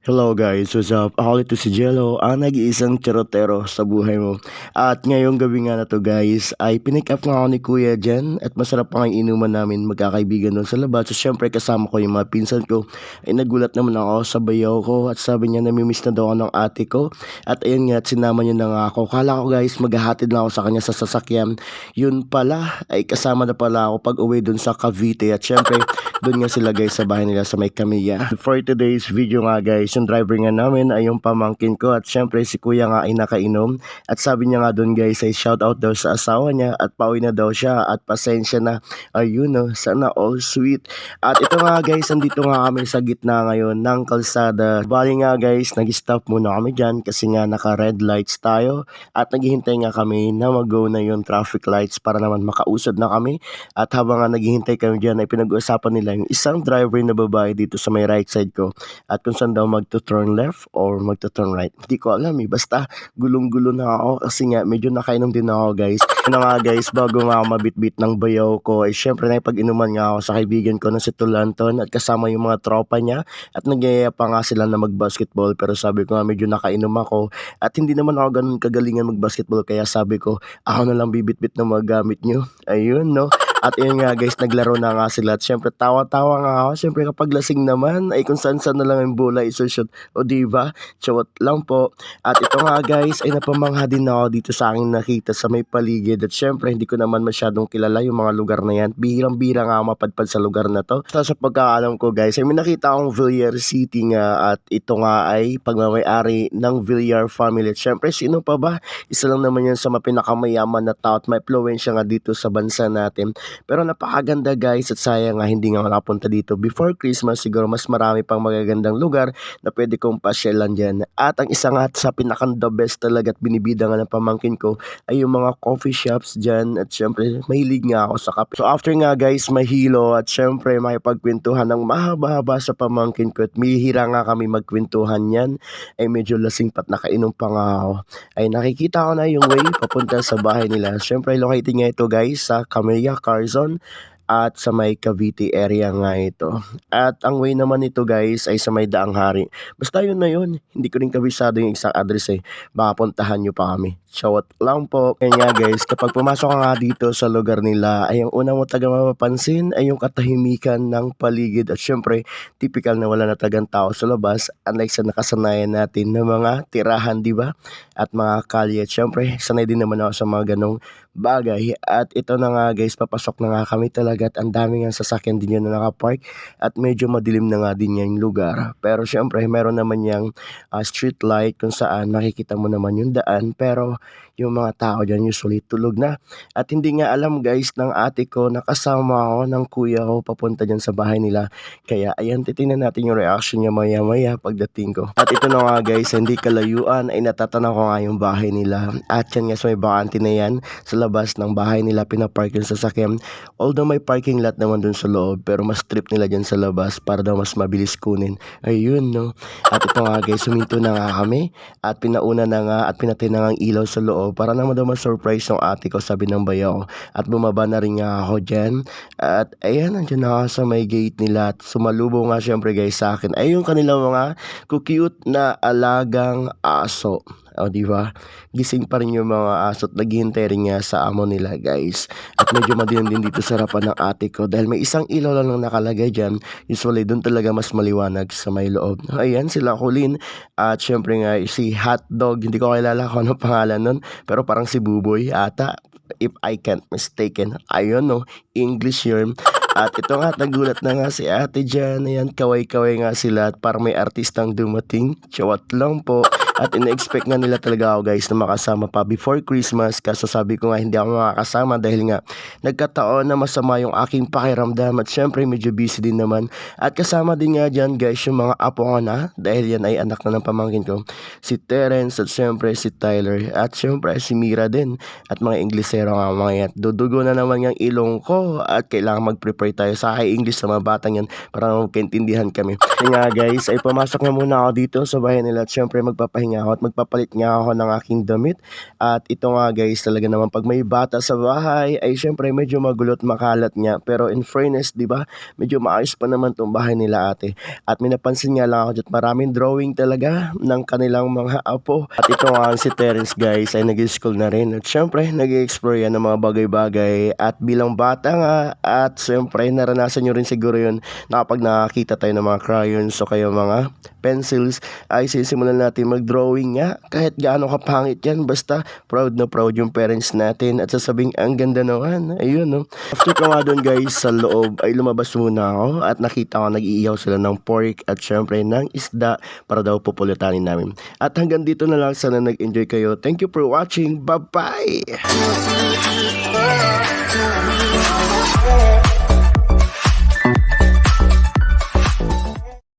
Hello guys, what's up? Ako ito si Jello, ang nag-iisang charotero sa buhay mo. At ngayong gabi nga na to guys, ay pinick up nga ako ni Kuya Jen at masarap pa nga inuman namin magkakaibigan doon sa labas. So syempre kasama ko yung mga pinsan ko. Ay nagulat naman ako sa bayaw ko at sabi niya namimiss na daw ako ng ate ko. At ayun nga, at sinama niya na nga ako. Kala ko guys, maghahatid na ako sa kanya sa sasakyan. Yun pala, ay kasama na pala ako pag uwi doon sa Cavite. At syempre, doon nga sila guys sa bahay nila sa may Camilla. For today's video nga guys, yung driver nga namin ay yung pamangkin ko. At syempre si kuya nga ay nakainom. At sabi niya nga doon guys ay shout out daw sa asawa niya at pauwi na daw siya. At pasensya na. Ayun no, sana all sweet. At ito nga guys, andito nga kami sa gitna ngayon ng kalsada. Bali nga guys, nag-stop muna kami dyan kasi nga naka red lights tayo. At naghihintay nga kami na mag-go na yung traffic lights para naman makausad na kami. At habang nga naghihintay kami dyan ay pinag-uusapan nila yung isang driver na babae dito sa may right side ko. At kung saan daw magto-turn left or magto-turn right. Hindi ko alam eh. Basta gulong-gulo na ako kasi nga medyo nakainom din ako guys. Ano nga guys, bago nga ako mabitbit ng bayaw ko ay syempre nakipag-inuman nga ako sa kaibigan ko na si Tulanton at kasama yung mga tropa niya at nagyaya pa nga sila na mag-basketball pero sabi ko nga medyo nakainom ako at hindi naman ako ganun kagalingan mag-basketball kaya sabi ko ako na lang bibitbit ng mga gamit nyo. Ayun no. At yun nga guys, naglaro na nga sila. At syempre, tawa-tawa nga ako. Syempre, kapag lasing naman, ay kung saan-saan na lang yung bola isushoot. O diba? Chawat lang po. At ito nga guys, ay napamangha din ako dito sa aking nakita sa may paligid. At syempre, hindi ko naman masyadong kilala yung mga lugar na yan. Bihirang-bira nga mapadpad sa lugar na to. Sa, sa pagkakaalam ko guys, ay may nakita akong Villar City nga. At ito nga ay pagmamayari ng Villar family. At syempre, sino pa ba? Isa lang naman yan sa mapinakamayaman na tao at may influensya nga dito sa bansa natin. Pero napakaganda guys at sayang nga hindi nga nakapunta dito. Before Christmas siguro mas marami pang magagandang lugar na pwede kong pasyalan dyan. At ang isa nga sa pinakang the best talaga at binibida nga ng pamangkin ko ay yung mga coffee shops dyan. At syempre mahilig nga ako sa kape. So after nga guys mahilo at syempre makipagkwentuhan ng mahaba-haba sa pamangkin ko at mihira nga kami magkwentuhan yan ay medyo lasing pat nakainom pa nga ako. Ay nakikita ko na yung way papunta sa bahay nila. Syempre located nga ito guys sa Camellia Carzon at sa may Cavite area nga ito. At ang way naman nito guys ay sa may Daang Hari. Basta yun na yun. Hindi ko rin kabisado yung exact address eh. Baka puntahan nyo pa kami. Shawat lang po. Kaya nga guys, kapag pumasok ka nga dito sa lugar nila, ay yung unang mo taga mapapansin ay yung katahimikan ng paligid. At syempre, typical na wala na tagang tao sa labas. Unlike sa nakasanayan natin ng mga tirahan, di ba? At mga kalye. At syempre, sanay din naman ako sa mga ganong bagay. At ito na nga guys, papasok na nga kami talaga at ang dami nga sasakyan din yun na nakapark at medyo madilim na nga din yung lugar. Pero syempre, meron naman yung uh, street light kung saan makikita mo naman yung daan pero yung mga tao dyan usually tulog na. At hindi nga alam guys ng ate ko na kasama ako ng kuya ko papunta dyan sa bahay nila. Kaya ayan, titingnan natin yung reaction niya maya maya pagdating ko. At ito na nga guys, hindi kalayuan ay natatanaw ko nga yung bahay nila. At yan nga sa may bakante na yan, sa labas ng bahay nila pinapark yung sasakyan. Although may parking lot naman dun sa loob, pero mas trip nila dyan sa labas para daw mas mabilis kunin. Ayun no. At ito nga guys, suminto na nga kami at pinauna na nga at pinatay na nga ang ilaw sa loob para naman daw ma-surprise ng ate ko sabi ng bayaw at bumaba na rin nga ako dyan. At ayan nandiyan na ako sa may gate nila. At sumalubong nga syempre guys sa akin. Ay yung kanilang mga cute na alagang aso o, di ba? Gising pa rin yung mga aso at naghihintay rin nga sa amo nila, guys. At medyo madilim din dito sa harapan ng ate ko dahil may isang ilaw lang na nakalagay dyan. Usually, doon talaga mas maliwanag sa may loob. Ayan, sila Colin. At syempre nga, si Hotdog. Hindi ko kilala kung ano pangalan nun. Pero parang si Buboy ata. If I can't mistaken. Ayun, no? English yun. At ito nga, nagulat na nga si ate dyan. Ayan, kaway-kaway nga sila at parang may artistang dumating. Chawat lang po. At ina-expect nga nila talaga ako guys na makasama pa before Christmas. Kaso sabi ko nga hindi ako makakasama dahil nga nagkataon na masama yung aking pakiramdam. At syempre medyo busy din naman. At kasama din nga dyan guys yung mga apo ko na. Dahil yan ay anak na ng pamangkin ko. Si Terence at syempre si Tyler. At syempre si Mira din. At mga Inglesero nga mga yan. Dudugo na naman yung ilong ko. At kailangan mag-prepare tayo sa high English sa mga batang yan. Para magkaintindihan kami. Kaya nga guys ay pumasok na muna ako dito sa bahay nila. At syempre magpapahinga nga ako at magpapalit nga ako ng aking damit. At ito nga guys, talaga naman pag may bata sa bahay ay syempre medyo magulot makalat nga. Pero in fairness, di ba, medyo maayos pa naman tong bahay nila ate. At may napansin nga lang ako dyan, maraming drawing talaga ng kanilang mga apo. At ito nga si Terence guys ay nag-school na rin. At syempre, nag-explore yan ng mga bagay-bagay. At bilang bata nga, at syempre, naranasan nyo rin siguro yun na kapag nakakita tayo ng mga crayons o kaya mga pencils, ay sisimulan natin mag-drawing nga. Kahit gaano kapangit yan, basta proud na proud yung parents natin at sasabing ang ganda naman. Ayun no. After ko nga doon guys sa loob ay lumabas muna ako at nakita ko nag-iihaw sila ng pork at syempre ng isda para daw pupulutanin namin. At hanggang dito na lang sana nag-enjoy kayo. Thank you for watching. Bye-bye!